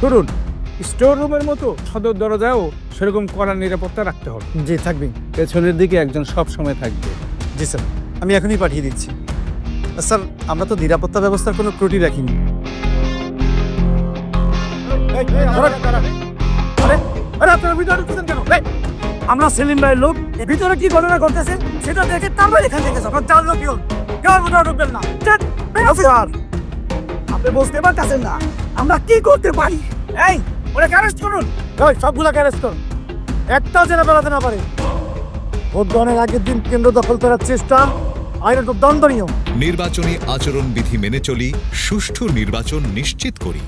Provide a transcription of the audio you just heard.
শুনুন স্টোর রুমের মতো সদর দরজাও সেরকম কড়া নিরাপত্তা রাখতে হবে। জি থাকবে পেছনের দিকে একজন সব সময় থাকবে। জি স্যার। আমি এখনই পাঠিয়ে দিচ্ছি। স্যার আমরা তো নিরাপত্তা ব্যবস্থার কোনো ত্রুটি রাখিনি। আমরা সেলিম ভাইয়ের লোক। ভিতরে কি ঘটনা ঘটতেছে সেটা দেখে তারপর এখান থেকে যাব। জানলো কি হল কেউ ভিতরে ঢুকবেন না। আপনি বুঝতে পারতেছেন না। আমরা কি করতে পারি? এই ওরা অ্যারেস্ট করুন। ওই সবগুলোকে অ্যারেস্ট করুন। একটাও যেন বেড়াতে না পারে। ভোট গ্রহণের আগের দিন কেন্দ্র দখল করার চেষ্টা আইনত দণ্ডনীয়। নির্বাচনী আচরণবিধি মেনে চলি, সুষ্ঠু নির্বাচন নিশ্চিত করি।